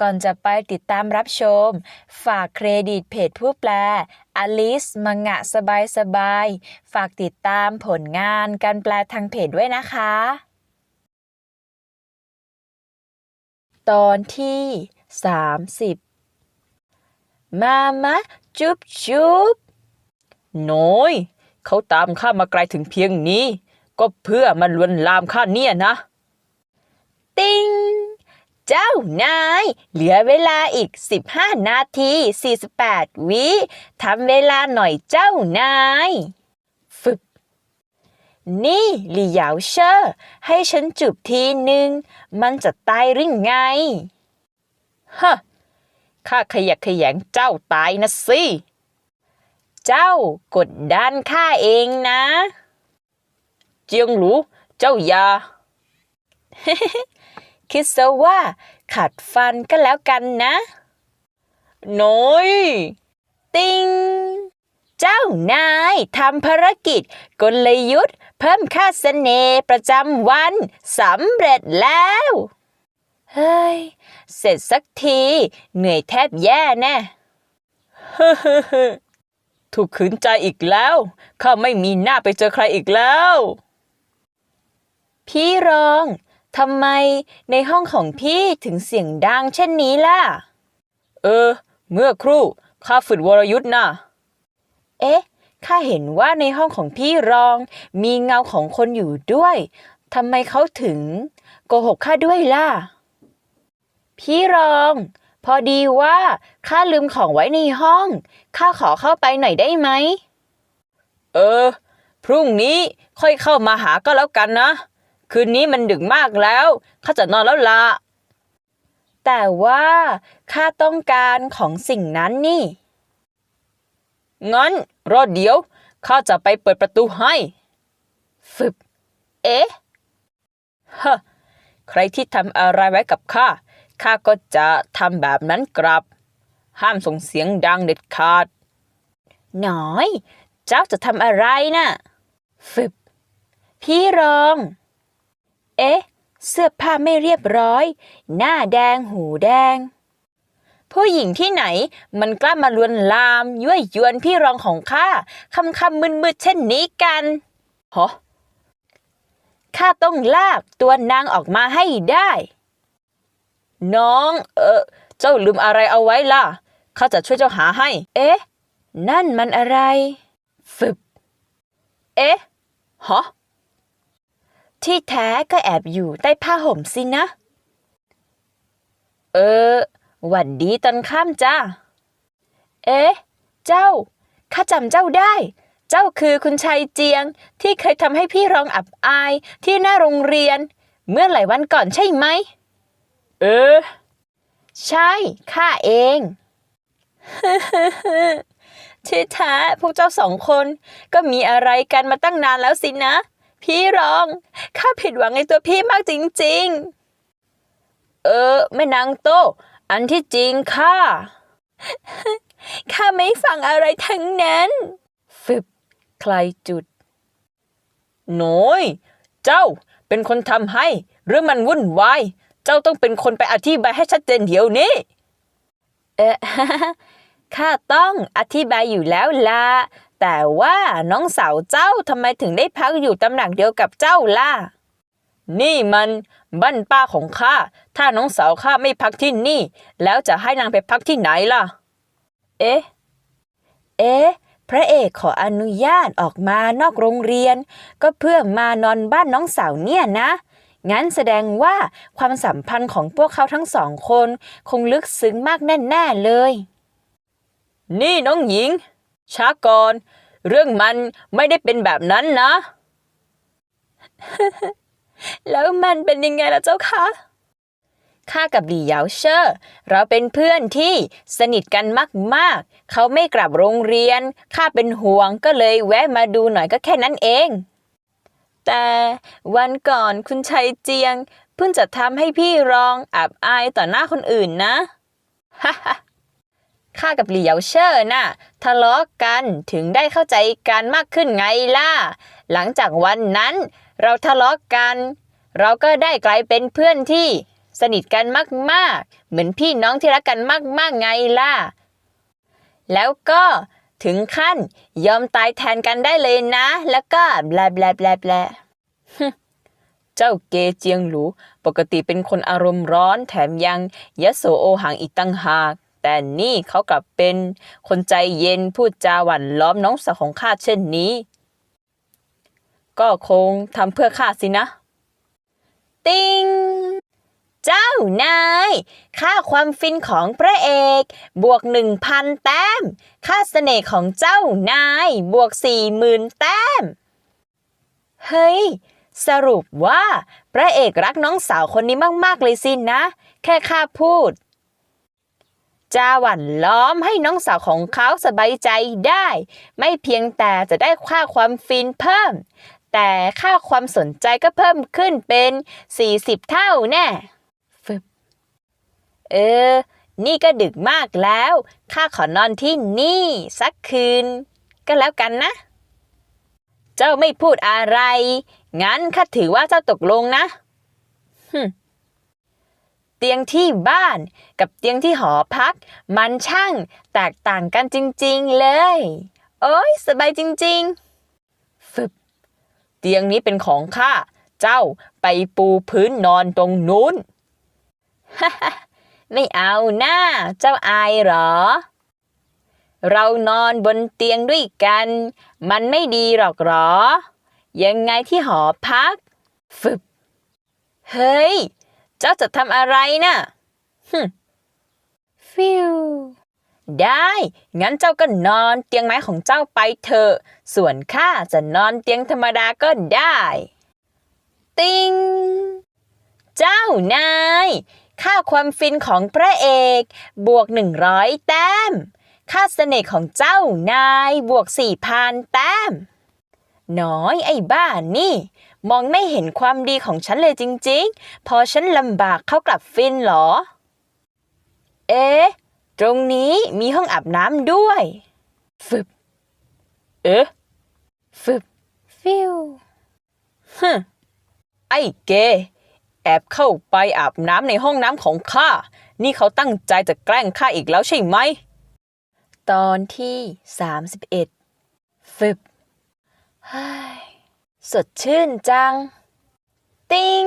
ก่อนจะไปติดตามรับชม ฝากเครดิตเพจผู้แปล อลิสมังงะสบายสบายๆฝากติดตามผลงานการแปลทางเพจด้วยนะคะ ตอนที่ 30 มามะ จุบจุบน้อย เขาตามข้ามาไกลถึงเพียงนี้ ก็เพื่อมาลวนลามข้าเนี่ยนะ ติง จ้านาย เหลือเวลาอีก 15 นาที 48 วิทำเวลาหน่อยเจ้านายฟึบนี่หลี่เหยาเชอร์ให้ฉันจุบทีหนึ่ง มันจะตายหรือไง ฮะ ข้าขยักขยงเจ้าตายนะสิ เจ้ากดดันข้าเองนะ เจียงหลูเจ้ายา คิดซะว่า ขัดฟันก็แล้วกันนะ น้อย ติง เจ้านายทำภารกิจ กลยุทธ์ เพิ่มค่าเสน่ห์ประจำวันสำเร็จแล้ว เฮ้ย เสร็จสักที เหนื่อยแทบแย่แน่ถูกขืนใจอีกแล้ว ข้าไม่มีหน้าไปเจอใครอีกแล้ว พี่รอง ทำไมในห้องของพี่ถึงเสียงดังเช่นนี้ล่ะ เออ เมื่อครู่ข้าฝึกวรยุทธ์นะเอ๊ะข้าเห็นว่าในห้องของพี่รองมีเงาของคนอยู่ด้วยทำไมเขาถึง โกหกข้าด้วยล่ะ พี่รอง พอดีว่าข้าลืมของไว้ในห้องข้าขอเข้าไปหน่อยได้ไหม เออ พรุ่งนี้ค่อยเข้ามาหาก็แล้วกันนะ คืนนี้มันดึกมากแล้วข้าจะนอนแล้วละแต่ว่าข้าต้องการของสิ่งนั้นนี่ งั้นรอเดี๋ยวข้าจะไปเปิดประตูให้ ฟึบ เอ๊ะฮะใครที่ทำอะไรไว้กับข้า ข้าก็จะทำแบบนั้นกลับ ห้ามส่งเสียงดังเด็ดขาด หน้อย เจ้าจะทำอะไรนะ่ะ ฟึบ พี่รอง เอ๊ะ เสื้อผ้าไม่เรียบร้อย หน้าแดงหูแดง ผู้หญิงที่ไหนมันกล้ามาลวนลามยั่วยวนพี่รองของข้าคำคำมึนมืดเช่นนี้กันฮะข้าต้องลากตัวนางออกมาให้ได้ น้อง เออเจ้าลืมอะไรเอาไว้ล่ะข้าจะช่วยเจ้าหาให้ เอ๊ะ นั่นมันอะไร ฟึบ เอ๊ะฮะ ที่แท้ก็แอบอยู่ใต้ผ้าห่มสินะ เออ หวัดดีตอนค่ำจ้า เอ๊ะ เจ้า ข้าจำเจ้าได้ เจ้าคือคุณชายเจียง ที่เคยทำให้พี่รองอับอายที่หน้าโรงเรียน เมื่อหลายวันก่อนใช่ไหม เออ ใช่ ข้าเองที่แท้พวกเจ้าสองคนก็มีอะไรกันมาตั้งนานแล้วสินะ พี่รอง ข้าผิดหวังในตัวพี่มากจริง ๆ เออแม่นางโต อันที่จริงข้า ข้าไม่ฟังอะไรทั้งนั้น ฟึบ ใครจุดน้อย เจ้าเป็นคนทำให้หรือมันวุ่นวาย เจ้าต้องเป็นคนไปอธิบายให้ชัดเจนเดี๋ยวนี้ เอ๊ะข้าต้องอธิบายอยู่แล้วละ แต่ว่าน้องสาวเจ้าทำไมถึงได้พักอยู่ตำหนักเดียวกับเจ้าล่ะ นี่มันบ้านป้าของข้า ถ้าน้องสาวข้าไม่พักที่นี่ แล้วจะให้นางไปพักที่ไหนล่ะ เอ๊ะ เอ๊ะ พระเอกขออนุญาตออกมานอกโรงเรียน ก็เพื่อมานอนบ้านน้องสาวเนี่ยนะ งั้นแสดงว่าความสัมพันธ์ของพวกเขาทั้งสองคน คงลึกซึ้งมากแน่ๆเลย นี่น้องหญิง ช้าก่อน เรื่องมันไม่ได้เป็นแบบนั้นนะ แล้วมันเป็นยังไงล่ะเจ้าคะข้ากับหลี่เหยาเชอร์เราเป็นเพื่อนที่สนิทกันมากๆ เขาไม่กลับโรงเรียน ข้าเป็นห่วงก็เลยแวะมาดูหน่อยก็แค่นั้นเอง แต่วันก่อนคุณชัยเจียง เพิ่งจะทำให้พี่รองอับอายต่อหน้าคนอื่นนะฮ่า ข้ากับหลี่เหยาเชอร์น่ะทะเลาะกันถึงได้เข้าใจกันมากขึ้นไงล่ะ หลังจากวันนั้น เราทะเลาะกัน เราก็ได้กลายเป็นเพื่อนที่สนิทกันมากๆ เหมือนพี่น้องที่รักกันมากๆไงล่ะ แล้วก็ถึงขั้นยอมตายแทนกันได้เลยนะ แล้วก็แบลแบลแบลแบลเจ้าเกเจียงหลู ปกติเป็นคนอารมณ์ร้อนแถมยังยโสโอหังอีกตั้งหาก แต่นี่เขากลับเป็นคนใจเย็นพูดจาหวานล้อมน้องสาวของข้าเช่นนี้ ก็คงทำเพื่อข้าสินะ ติงเจ้านาย ค่าความฟินของพระเอก บวกหนึ่งพันแต้ม ค่าเสน่ห์ของเจ้านาย บวกสี่หมื่นแต้ม เฮ้ย สรุปว่า พระเอกรักน้องสาวคนนี้มาก ๆ เลยสินะ แค่ข้าพูด จาหวันล้อมให้น้องสาวของเขาสบายใจได้ ไม่เพียงแต่จะได้ค่าความฟินเพิ่ม แต่ค่าความสนใจก็เพิ่มขึ้นเป็น 40 เท่าแน่ฟึบเออ นี่ก็ดึกมากแล้วข้าขอนอนที่นี่ สักคืน ก็แล้วกันนะ เจ้าไม่พูดอะไร งั้นข้าถือว่าเจ้าตกลงนะฮึมเตียงที่บ้าน กับเตียงที่หอพัก มันช่างแตกต่างกันจริงๆเลย โอ้ยสบายจริงๆฟึบเตียงนี้เป็นของข้าเจ้าไปปูพื้นนอนตรงนู้นไม่เอาหน้าเจ้าอายหรอ เรานอนบนเตียงด้วยกัน มันไม่ดีหรอกหรอ ยังไงที่หอพัก ฟึบ เฮ้ย เจ้าจะทำอะไรนะ่ะฮึมฟิวได้ งั้นเจ้าก็นอนเตียงไม้ของเจ้าไปเถอะ ส่วนข้าจะนอนเตียงธรรมดาก็ได้ ติง เจ้านาย ค่าความฟินของพระเอก บวก100แต้ม ค่าเสน่ห์ของเจ้านาย บวก4,000แต้ม น้อยไอ้บ้านนี่ มองไม่เห็นความดีของฉันเลยจริงๆ พอฉันลำบากเขากลับฟินเหรอ เอ๊ะ ตรงนี้มีห้องอาบน้ำด้วย ฟึบ เอ๊ะ ฟึบ ฟิวฮึมไอ้เก แอบเข้าไปอาบน้ำในห้องน้ำของข้า นี่เขาตั้งใจจะแกล้งข้าอีกแล้วใช่ไหม ตอนที่ 31 ฟึบเฮ้ย สดชื่นจัง ติง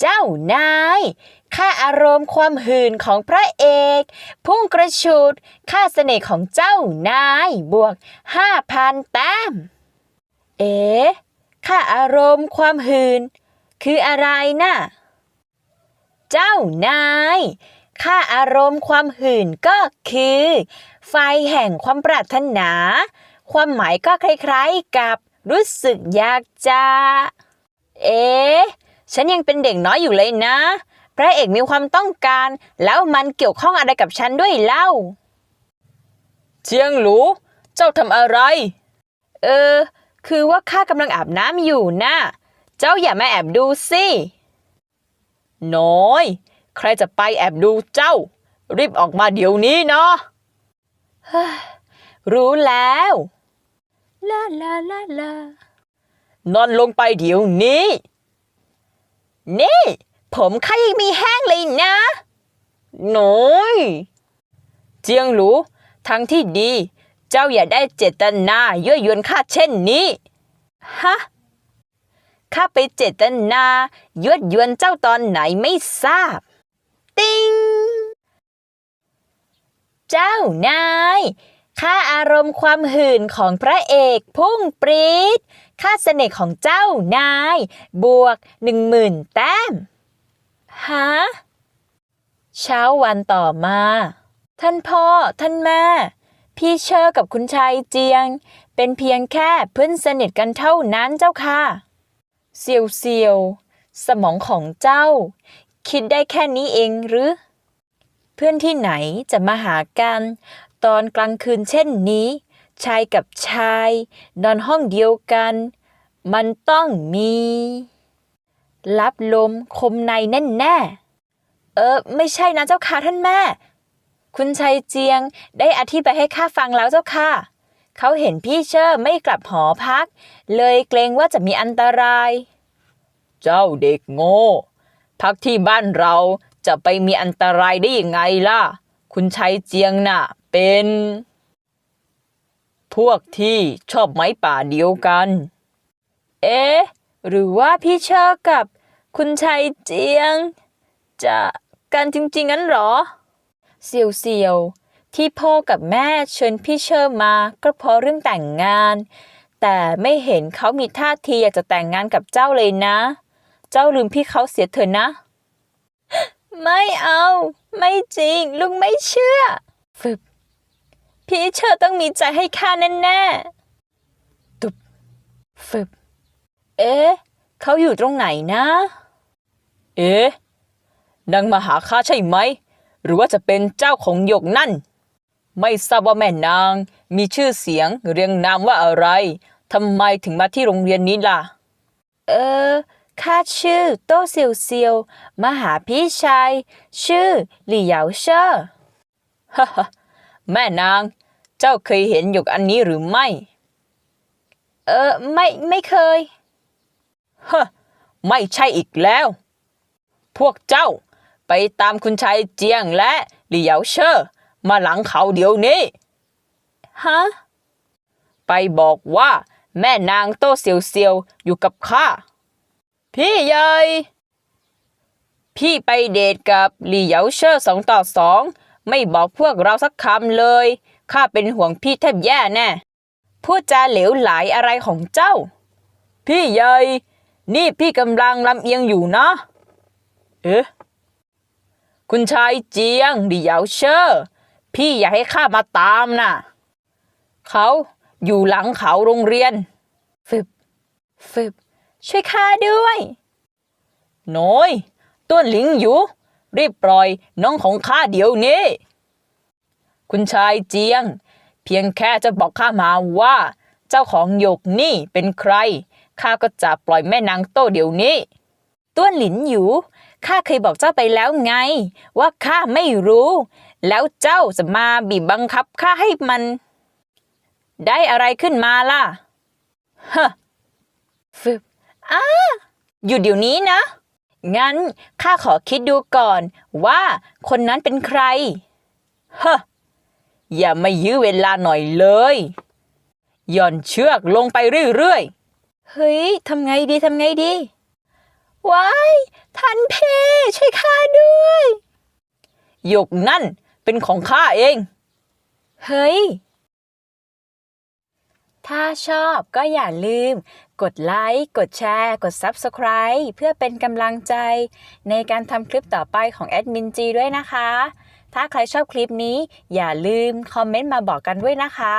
เจ้านาย ค่าอารมณ์ความหื่นของพระเอก พุ่งกระชูด ค่าเสน่ห์ของเจ้านาย บวก5,000แต้ม เอ๋ค่าอารมณ์ความหื่น คืออะไรน่ะ เจ้านาย ค่าอารมณ์ความหื่นก็คือ ไฟแห่งความปรารถนา ความหมายก็คล้ายๆกับ รู้สึกอยากจะ เอ๊ะ ฉันยังเป็นเด็กน้อยอยู่เลยนะ พระเอกมีความต้องการ แล้วมันเกี่ยวข้องอะไรกับฉันด้วยเล่าเจียงหลูเจ้าทำอะไร เออ คือว่าข้ากำลังอาบน้ำอยู่นะ เจ้าอย่ามาแอบดูสิ น้อย ใครจะไปแอบดูเจ้า รีบออกมาเดี๋ยวนี้เนาะรู้แล้ว ลาลาลาลานอนลงไปเดี๋ยวนี้ นี่ ผมข้ายังมีแห้งเลยนะน้อย เจียงหลูทางที่ดี เจ้าอย่าได้เจตนายั่วยวนข้าเช่นนี้ ฮะ ข้าไปเจตนายวดยวนเจ้าตอนไหนไม่ทราบ ติง เจ้านาย ค่าอารมณ์ความหื่นของพระเอกพุ่งปรี๊ด ค่าเสน่ห์ของเจ้านาย บวกหนึ่งหมื่นแต้ม ฮะ เช้าวันต่อมา ท่านพ่อ ท่านแม่ พี่เชอร์กับคุณชายเจียง เป็นเพียงแค่เพื่อนสนิทกันเท่านั้นเจ้าค่ะ เซียวเซียว สมองของเจ้า คิดได้แค่นี้เองหรือ เพื่อนที่ไหนจะมาหากัน ตอนกลางคืนเช่นนี้ ชายกับชาย นอนห้องเดียวกัน มันต้องมี รับลมคมในแน่แน่เออ ไม่ใช่นะเจ้าค่ะท่านแม่ คุณชายเจียงได้อธิบายให้ข้าฟังแล้วเจ้าค่ะ เขาเห็นพี่เชอร์ไม่กลับหอพัก เลยเกรงว่าจะมีอันตราย เจ้าเด็กโง่ พักที่บ้านเราจะไปมีอันตรายได้ยังไงล่ะ คุณชายเจียงน่ะ เป็น พวกที่ชอบไม้ป่าเดียวกัน เอ๊ะ หรือว่าพี่เชอร์กับคุณชัยเจียง จะกันจริงๆงั้นหรอ เสี่ยวเสี่ยวที่พ่อกับแม่เชิญพี่เชอร์มาก็เพราะเรื่องแต่งงาน แต่ไม่เห็นเขามีท่าทีอยากจะแต่งงานกับเจ้าเลยนะ เจ้าลืมพี่เขาเสียเถอะนะ ไม่เอา ไม่จริงลุงไม่เชื่อฝึบ พี่เชอร์ต้องมีใจให้ข้าแน่ๆตุบฝึบ เอ๊ะเขาอยู่ตรงไหนนะ เอ๊ะนางมาหาข้าใช่ไหม หรือว่าจะเป็นเจ้าของหยกนั่น ไม่ทราบว่าแม่นางมีชื่อเสียงเรียงนามว่าอะไรทำไมถึงมาที่โรงเรียนนี้ล่ะ เออข้าชื่อโต้เซียวเซียวมาหาพี่ชาย ชื่อหลี่เหยาเชอร์ฮ่าฮ่า แม่นาง เจ้าเคยเห็นหยกอันนี้หรือไม่ เออ ไม่ไม่เคยฮะไม่ใช่อีกแล้ว พวกเจ้าไปตามคุณชายเจียงและหลี่เหยาเชอร์มาหลังเขาเดี๋ยวนี้ ฮะ ไปบอกว่า แม่นางโตเซียวเซียวอยู่กับข้า พี่ใหญ่ พี่ไปเดทกับหลี่เหยาเชอร์สองต่อสอง ไม่บอกพวกเราสักคำเลย ข้าเป็นห่วงพี่แทบแย่แน่พูดจาเหลวไหลอะไรของเจ้า พี่ใหญ่นี่พี่กำลังลำเอียงอยู่นะ เอ๊ะ คุณชายเจียงหลี่เยาเชอร์พี่อยากให้ข้ามาตามน่ะ เขาอยู่หลังเขาโรงเรียนฝึบฝึบช่วยข้าด้วย น้อยต้วนหลิงอยู่ รีบปล่อยน้องของข้าเดี๋ยวนี้ คุณชายเจียง เพียงแค่จะบอกข้ามาว่า เจ้าของหยกนี่เป็นใครข้าก็จะปล่อยแม่นางโต้เดี๋ยวนี้ต้วนหลินอยู่ข้าเคยบอกเจ้าไปแล้วไง ว่าข้าไม่รู้ แล้วเจ้าจะมาบีบบังคับข้าให้มัน ได้อะไรขึ้นมาล่ะฮะฝึบอ้าหยุดเดี๋ยวนี้นะ งั้นข้าขอคิดดูก่อนว่าคนนั้นเป็นใครฮะอย่ามายื้อเวลาหน่อยเลยหย่อนเชือกลงไปเรื่อยเฮ้ยทำไงดีทำไงดี ว้ายท่านพี่ช่วยข้าด้วย หยกนั่นเป็นของข้าเอง เฮ้ย ถ้าชอบก็อย่าลืม กดไลค์ กดแชร์ กด Subscribe เพื่อเป็นกำลังใจ ในการทำคลิปต่อไปของแอดมินจีด้วยนะคะ ถ้าใครชอบคลิปนี้อย่าลืมคอมเมนต์มาบอกกันด้วยนะคะ